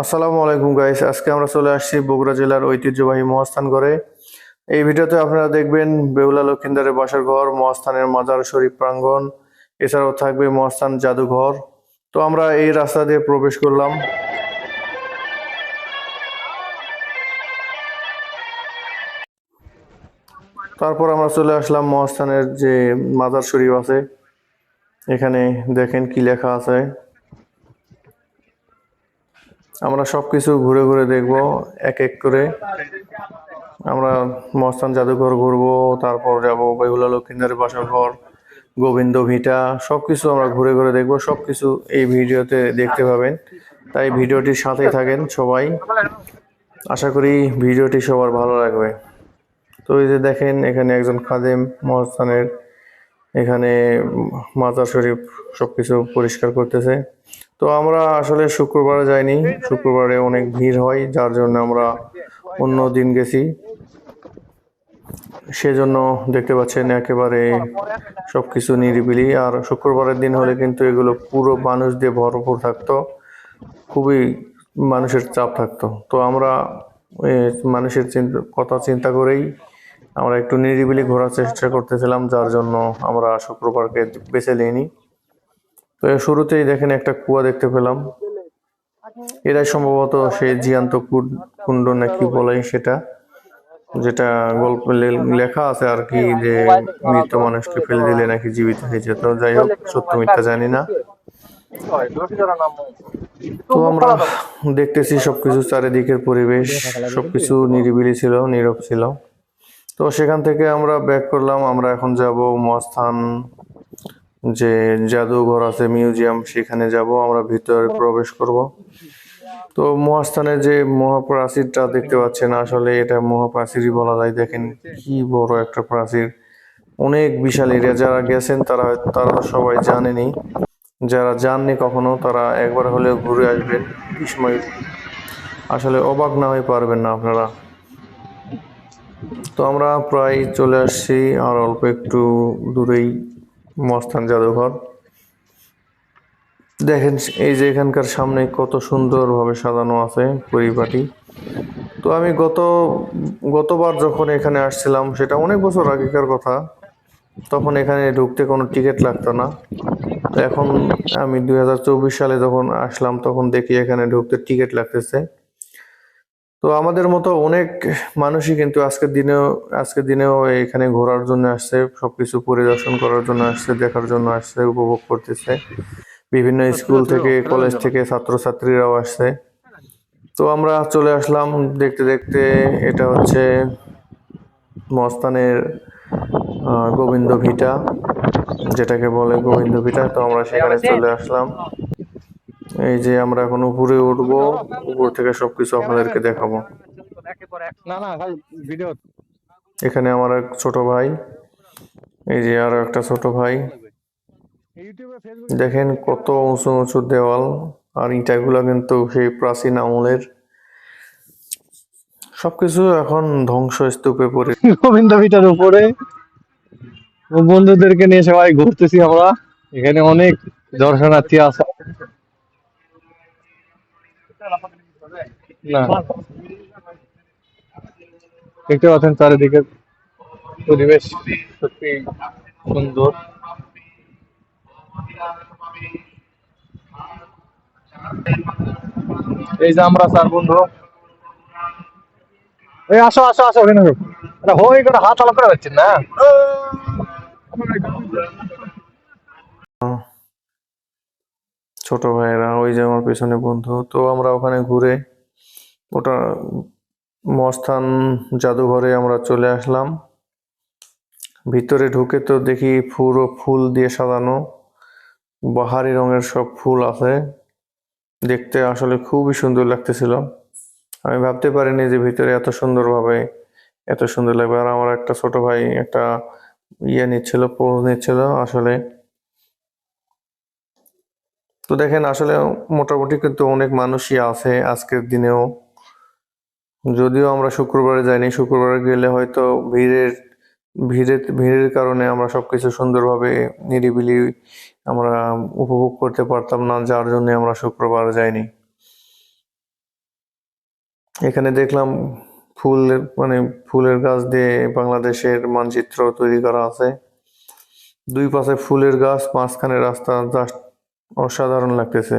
আসসালামু আলাইকুম গাইস আজকে আমরা চলে আসছি বগুড়া জেলার ঐতিহ্যবাহী মহাস্থান ঘরে। এই ভিডিওতে আপনারা দেখবেন বেহুলা লক্ষিন্দারের বাসার ঘর, মহাস্থানের মাজার শরীফ প্রাঙ্গণ, এছাড়াও থাকবে মহাস্থান জাদুঘর। তো আমরা এই রাস্তা দিয়ে প্রবেশ করলাম। তারপর আমরা চলে আসলাম মহাস্থানের যে মাজার শরীফ আছে। এখানে দেখেন কি লেখা আছে। আমরা সবকিছু ঘুরে ঘুরে দেখব, এক এক করে। আমরা মস্তান জাদুঘর ঘুরবো, তারপর যাব বেহুলা লক্ষিন্দারের বাসার ঘর, গোবিন্দ ভিটা, সবকিছু আমরা ঘুরে ঘুরে দেখব, সবকিছু এই ভিডিওতে দেখতে পাবেন। তাই ভিডিওটির সাথেই থাকেন সবাই। আশা করি ভিডিওটি সবার ভালো লাগবে। তো এই যে দেখেন, এখানে একজন খাদেম মহাস্থানের এখানে মাজার শরীফ সবকিছু পরিষ্কার করতেছে। তো আমরা আসলে শুক্রবারে যাইনি। শুক্রবারে অনেক ভিড় হয়, যার জন্য আমরা অন্য দিন গেছি। সেজন্য দেখতে পাচ্ছেন একেবারে সবকিছু নিরিবিলি। আর শুক্রবারের দিন হলে কিন্তু এগুলো পুরো মানুষ দিয়ে ভরপুর থাকতো, খুবই মানুষের চাপ থাকতো। তো আমরা মানুষের চিন্তা কথা চিন্তা করেই আমরা একটু নিরিবিলি ঘোরার চেষ্টা করতেছিলাম, যার জন্য আমরা শুক্রবারকে বেছে নিইনি। তো শুরুতেই দেখেন একটা কুয়া দেখতে পেলাম। এটাই সম্ভবত সেই জিয়ান্ত কুণ্ড নাকি বলাই সেটা, যেটা গল্প লেখা আছে আর কি যে মৃত মানুষকে ফেলে দিলে নাকি জীবিত হয়েছে তো যাই হোক, সত্য মিথ্যা জানি না। তো আমরা দেখতেছি সবকিছু চারিদিকের পরিবেশ, সবকিছু নিরিবিলি ছিল, নীরব ছিল। তো সেখান থেকে আমরা ব্যাক করলাম, আমরা এখন যাব মস্থান যে জাদুঘর আছে, মিউজিয়াম, সেখানে যাব, আমরা ভিতরে প্রবেশ করব। তো মহাস্থানে যে মহাপ্রাচীরটা দেখতে পাচ্ছেন, আসলে এটা মহাপ্রাচীরই বলা যায়। দেখেন কি বড় একটা প্রাচীর। অনেক বিশাল এরিয়া। যারা গেছেন, তারা তারা সবাই জানেনি। যারা যাননি কখনো, তারা একবার হলেও ঘুরে আসবেন। বিস্ময় আসলে অবাক না হয়ে পারবেন না আপনারা। তো আমরা প্রায় চলে আসছি, আর অল্প একটু দূরেই। মস্তান জাদুঘর। দেখেন এই যে এখানকার সামনে কত সুন্দরভাবে সাজানো আছে পরিপাটি। তো আমি গত, গতবার যখন এখানে আসছিলাম, সেটা অনেক বছর আগেকার কথা, তখন এখানে ঢুকতে কোনো টিকিট লাগতো না। এখন আমি দুই হাজার চব্বিশ সালে যখন আসলাম, তখন দেখি এখানে ঢুকতে টিকিট লাগতেছে। তো আমাদের মতো অনেক মানুষই কিন্তু আজকের দিনেও আজকের দিনেও এখানে ঘোরার জন্য আসছে সবকিছু পরিদর্শন করার জন্য আসছে দেখার জন্য আসছে উপভোগ করতেছে। বিভিন্ন স্কুল থেকে কলেজ থেকে ছাত্রছাত্রীরাও আসছে। তো আমরা চলে আসলাম দেখতে দেখতে এটা হচ্ছে মস্তানের গোবিন্দ ভিটা যেটাকে বলে গোবিন্দ ভিটা। তো আমরা সেখানে চলে আসলাম। এই যে আমরা এখন উপরে উঠবো উপর থেকে সবকিছু আপনাদেরকে দেখাবো। না না ভাই ভিডিও এখানে আমার এক ছোট ভাই এই যে আরও একটা ছোট ভাই। দেখেন কত উঁচু উঁচু দেওয়াল আর ইটাগুলো কিন্তু সেই প্রাচীন আমলের। সবকিছু এখন ধ্বংসস্তূপে পড়ে গোবিন্দ ভিটার উপরে। বন্ধুদেরকে নিয়ে সবাই ঘুরতেছি আমরা। এখানে অনেক দর্শনার্থী আছে। না। দেখতে পাচ্ছেন চারিদিকে পরিবেশ সত্যি সুন্দর। এই যে আমরা চার বন্ধু। এই আসো আসো আসো ওখানে। আরে হই করে হাত আলো করে যাচ্ছেন না? ছোট ভাইয়েরা ওই যে আমার পেছনে বন্ধু তো আমরা ওখানে ঘুরে ওটা মস্তান জাদুঘরে আমরা চলে আসলাম। ভিতরে ঢুকে তো দেখি পুরো ফুল দিয়ে সাজানো। বাহারি রঙের সব ফুল আছে। দেখতে আসলে খুবই সুন্দর লাগতেছিল। আমি ভাবতে পারিনি যে ভিতরে এত সুন্দরভাবে এত সুন্দর লাগবে। আর আমার একটা ছোট ভাই একটা ইয়ে নিচ্ছিল, পোজ নিচ্ছিল আসলে। তো দেখেন আসলে মোটামুটি কিন্তু অনেক মানুষই আছে আজকের দিনেও। যদিও আমরা শুক্রবারে যাইনি, শুক্রবারে গেলে হয়তো ভিড়ের ভিড়ের ভিড়ের কারণে আমরা সবকিছু সুন্দরভাবে নিরিবিলি আমরা উপভোগ করতে পারতাম না, যার জন্য আমরা শুক্রবার যাইনি। এখানে দেখলাম ফুলের মানে ফুলের গাছ দিয়ে বাংলাদেশের মানচিত্র তৈরি করা আছে। দুই পাশে ফুলের গাছ, মাঝখানে রাস্তা, জাস্ট অসাধারণ লাগতেছে।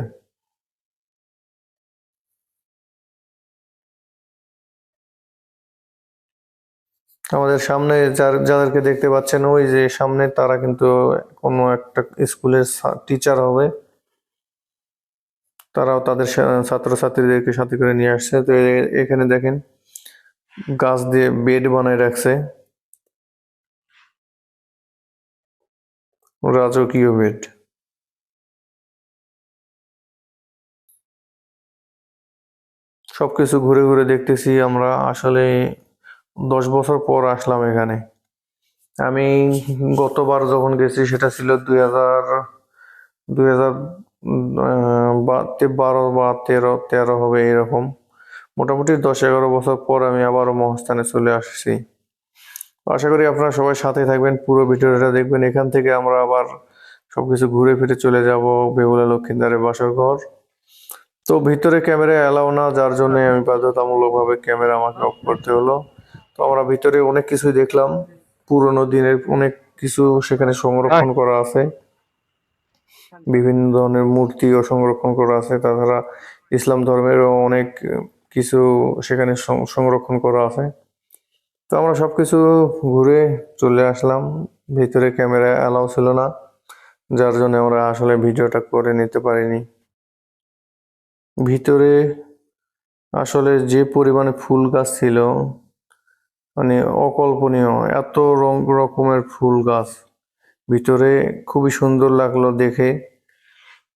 আমাদের সামনে যার, যাদেরকে দেখতে পাচ্ছেন, ওই যে সামনে তারা কিন্তু কোনো একটা স্কুলের টিচার হবে। তারাও তাদের ছাত্রছাত্রীদেরকে সাথে করে নিয়ে আসছে। তো এখানে দেখেন, গাছ দিয়ে বেড বানায় রাখছে। রাজকীয় বেড। সবকিছু ঘুরে ঘুরে দেখতেছি আমরা। আসলে দশ বছর পর আসলাম এখানে। আমি গতবার যখন গেছি, সেটা ছিল দুই হাজার দুই হাজার বারো বা তেরো তেরো হবে এরকম। মোটামুটি দশ, এগারো বছর পর আমি আবারও মহাস্থানে চলে আসছি। আশা করি আপনারা সবাই সাথে থাকবেন, পুরো ভিডিওটা দেখবেন। এখান থেকে আমরা আবার সবকিছু ঘুরে ফিরে চলে যাব বেহুলা লক্ষিন্দারের বাসর ঘর। তো ভিতরে ক্যামেরা অ্যালাউ না, যার জন্য আমি বাধ্যতামূলকভাবে ক্যামেরা আমাকে অফ করতে হলো। তো আমরা ভিতরে অনেক কিছুই দেখলাম। পুরোনো দিনের অনেক কিছু সেখানে সংরক্ষণ করা আছে। বিভিন্ন ধরনের মূর্তিও সংরক্ষণ করা আছে। তাছাড়া ইসলাম ধর্মেরও অনেক কিছু সেখানে সংরক্ষণ করা আছে। তো আমরা সবকিছু ঘুরে চলে আসলাম। ভিতরে ক্যামেরা অ্যালাউ ছিল না যার জন্য আমরা আসলে ভিডিওটা করে নিতে পারিনি। ভিতরে আসলে যে পরিমাণে ফুল গাছ ছিল মানে অকল্পনীয়। এত রং রকমের ফুল গাছ। ভিতরে খুবই সুন্দর লাগল দেখে।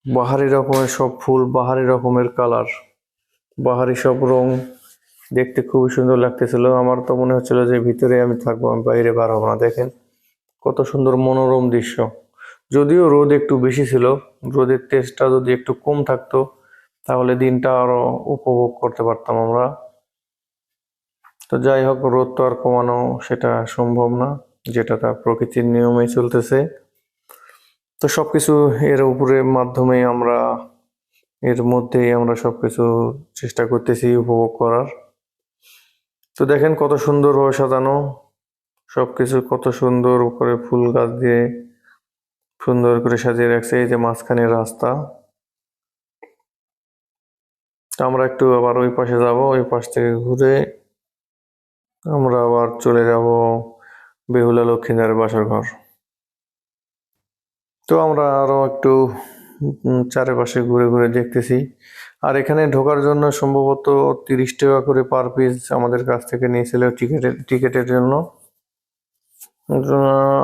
বাহারি রকমের সব ফুল, বাহারি রকমের কালার, বাহারি সব রং দেখতে খুবই সুন্দর লাগতেছিল। আমার তো মনে হচ্ছিল যে ভিতরে আমি থাকব, আমি বাইরে বার হব না। দেখেন কত সুন্দর মনোরম দৃশ্য। যদিও রোদ একটু বেশি ছিল, রোদের তেজটা যদি একটু কম থাকতো, তাহলে দিনটা আরও উপভোগ করতে পারতাম আমরা। তো যাই হোক, রোদ তো আর কমানো সেটা সম্ভব না, যেটা তার প্রকৃতির নিয়মে চলতেছে। তো সব কিছু এর উপরে মাধ্যমে আমরা, এর মধ্যেই আমরা সব কিছু চেষ্টা করতেছি উপভোগ করার। তো দেখেন কত সুন্দরভাবে সাজানো সব কিছু কত সুন্দর উপরে ফুল গাছ দিয়ে সুন্দর করে সাজিয়ে রাখছে, এই যে মাঝখানে রাস্তা। তো আমরা একটু আবার ওই পাশে যাব, ওই পাশ থেকে ঘুরে আমরা আবার চলে যাব বেহুলা লক্ষ্মীনার বাসার ঘর। তো আমরা আরও একটু চারিপাশে ঘুরে ঘুরে দেখতেছি। আর এখানে ঢোকার জন্য সম্ভবত তিরিশ টাকা করে পার পিস আমাদের কাছ থেকে নিয়েছিল টিকিটের টিকিটের জন্য।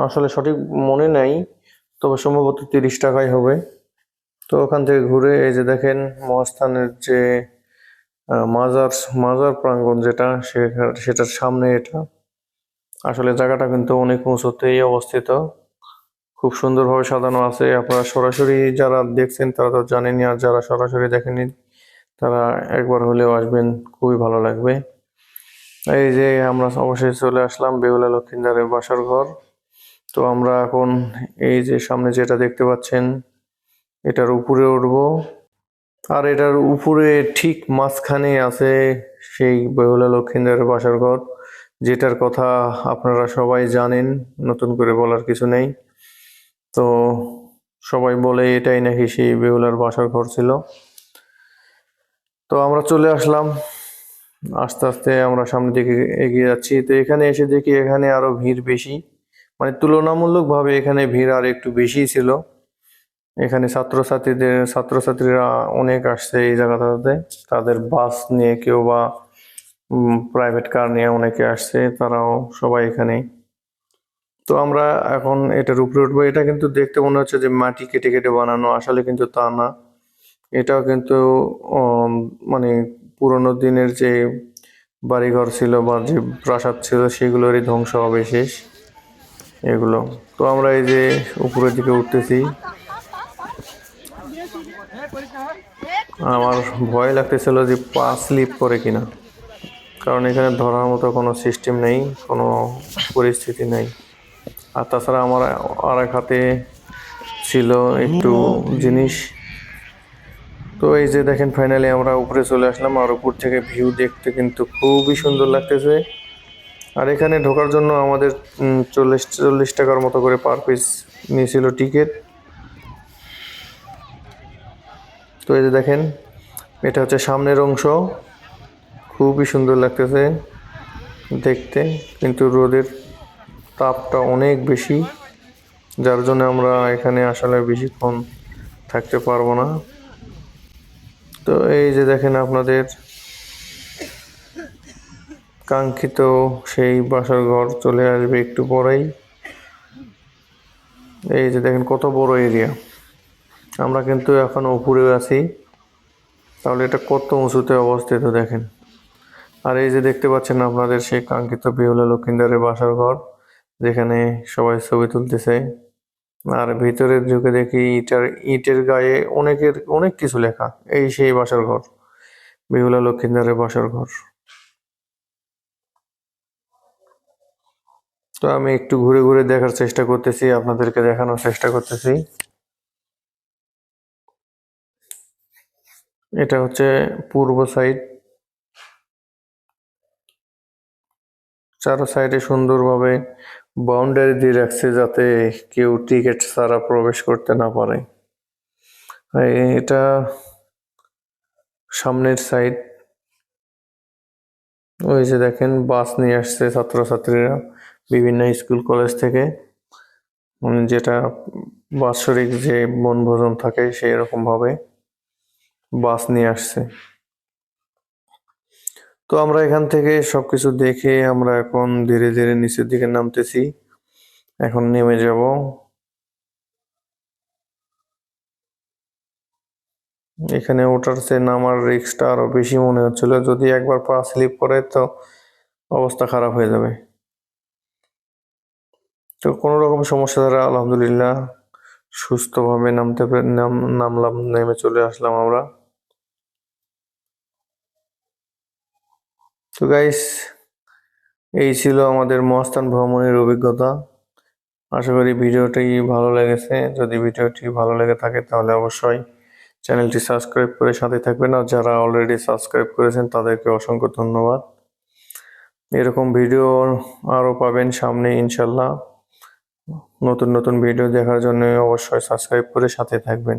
আসলে সঠিক মনে নাই, তবে সম্ভবত তিরিশ টাকাই হবে। তো ওখান থেকে ঘুরে এই যে দেখেন মহাস্থানের যে মাজার মাজার প্রাঙ্গণ যেটা সেটার সামনে এটা। আসলে জায়গাটা কিন্তু অনেক উঁচুতেই অবস্থিত। খুব সুন্দরভাবে সাজানো আছে। আপনারা সরাসরি যারা দেখছেন, তারা তো জানেনই, আর যারা সরাসরি দেখেনি তারা একবার হলেও আসবেন, খুবই ভালো লাগবে। এই যে আমরা অবশ্যই চলে আসলাম বেহুলা লক্ষিন্দারের বাসার ঘর। তো আমরা এখন এই যে সামনে যেটা দেখতে পাচ্ছেন, এটার উপরে উঠবো। আর এটার উপরে ঠিক মাঝখানে আছে সেই বেহুলা লক্ষিন্দারের বাসার ঘর, যেটার কথা আপনারা সবাই জানেন, নতুন করে বলার কিছু নেই। তো সবাই বলে এটাই নাকি সেই বেহুলার বাসার ঘর ছিল। তো আমরা চলে আসলাম। আস্তে আস্তে আমরা সামনের দিকে এগিয়ে যাচ্ছি। তো এখানে এসে দেখি এখানে আরও ভিড় বেশি। মানে তুলনামূলকভাবে এখানে ভিড় আর একটু বেশি ছিল। এখানে ছাত্রছাত্রীদের, ছাত্রছাত্রীরা অনেক আসছে এই জায়গাটাতে। তাদের বাস নিয়ে কেউ বা প্রাইভেট কার নিয়ে অনেকে আসছে, তারাও সবাই এখানে তো আমরা এখন এটার উপরে উঠবো। এটা কিন্তু দেখতে মনে হচ্ছে যে মাটি কেটে কেটে বানানো, আসলে কিন্তু তা না। এটাও কিন্তু মানে পুরোনো দিনের যে বাড়িঘর ছিল বা যে প্রাসাদ ছিল, সেগুলোরই ধ্বংস হবে শেষ, এগুলো। তো আমরা এই যে উপরের দিকে উঠতেছি। আমার ভয় লাগতেছিল যে পা স্লিপ করে কিনা। কারণ এখানে ধরার মতো কোনো সিস্টেম নেই, কোনো পরিস্থিতি নেই। আর তাছাড়া আমার আর এক হাতে ছিল একটু জিনিস। তো এই যে দেখেন ফাইনালি আমরা উপরে চলে আসলাম আর উপর থেকে ভিউ দেখতে কিন্তু খুবই সুন্দর লাগতেছে। আর এখানে ঢোকার জন্য আমাদের চল্লিশ চল্লিশ টাকার মতো করে পার পিস নিয়েছিল টিকিট তো এই যে দেখেন, এটা হচ্ছে সামনের অংশ। খুবই সুন্দর লাগতেছে দেখতে, কিন্তু রোদের তাপটা অনেক বেশি, যার জন্য আমরা এখানে আসলে বেশিক্ষণ থাকতে পারব না। তো এই যে দেখেন আপনাদের কাঙ্ক্ষিত সেই বাসার ঘর চলে আসবে একটু পরেই। এই যে দেখেন কত বড় এরিয়া আমরা কিন্তু এখন উপরে আছি। তাহলে এটা কত উঁচুতে অবস্থিত দেখেন। আর এই যে দেখতে পাচ্ছেন আপনাদের সেই কাঙ্ক্ষিত বিহুলা লক্ষিন্দারের বাসার ঘর, যেখানে সবাই ছবি তুলতেছে। আর ভিতরের ঢুকে দেখি ইটার, ইটের গায়ে অনেকের, অনেক কিছু লেখা, এই সেই বাসার ঘর, বিহুলা লক্ষিন্দারের বাসার ঘর। তো আমি একটু ঘুরে ঘুরে দেখার চেষ্টা করতেছি, আপনাদেরকে দেখানোর চেষ্টা করতেছি। এটা হচ্ছে পূর্ব সাইড। চারো সাইডে সুন্দরভাবে বাউন্ডারি দিয়ে রাখছে যাতে কেউ টিকিট ছাড়া প্রবেশ করতে না পারে। এটা সামনের সাইড ওই যে দেখেন বাস নিয়ে আসছে ছাত্রছাত্রীরা বিভিন্ন স্কুল কলেজ থেকে। উম, যেটা বাৎসরিক যে বনভোজন থাকে সেই রকম ভাবে বাস নিয়ে আসছে। তো আমরা এখান থেকে সবকিছু দেখে আমরা এখন ধীরে ধীরে নিচের দিকে নামতেছি। এখন নেমে যাব। এখানে ওঠার চেয়ে নামার রিক্সটা আরও বেশি মনে হচ্ছিল। যদি একবার পা স্লিপ করে তো অবস্থা খারাপ হয়ে যাবে। তো কোনো রকম সমস্যা ছাড়া আলহামদুলিল্লাহ সুস্থভাবে নামতে নাম- নামলাম, নেমে চলে আসলাম আমরা। তো গাইস এই ছিল আমাদের মহাস্থান ভ্রমণের অভিজ্ঞতা। আশা করি ভিডিওটি ভালো লেগেছে। যদি ভিডিওটি ভালো লেগে থাকে তাহলে অবশ্যই চ্যানেলটি সাবস্ক্রাইব করে সাথে থাকবেন। আর যারা অলরেডি সাবস্ক্রাইব করেছেন, তাদেরকে অসংখ্য ধন্যবাদ। এরকম ভিডিও আরও পাবেন সামনে, ইনশাল্লাহ। নতুন নতুন ভিডিও দেখার জন্য অবশ্যই সাবস্ক্রাইব করে সাথে থাকবেন।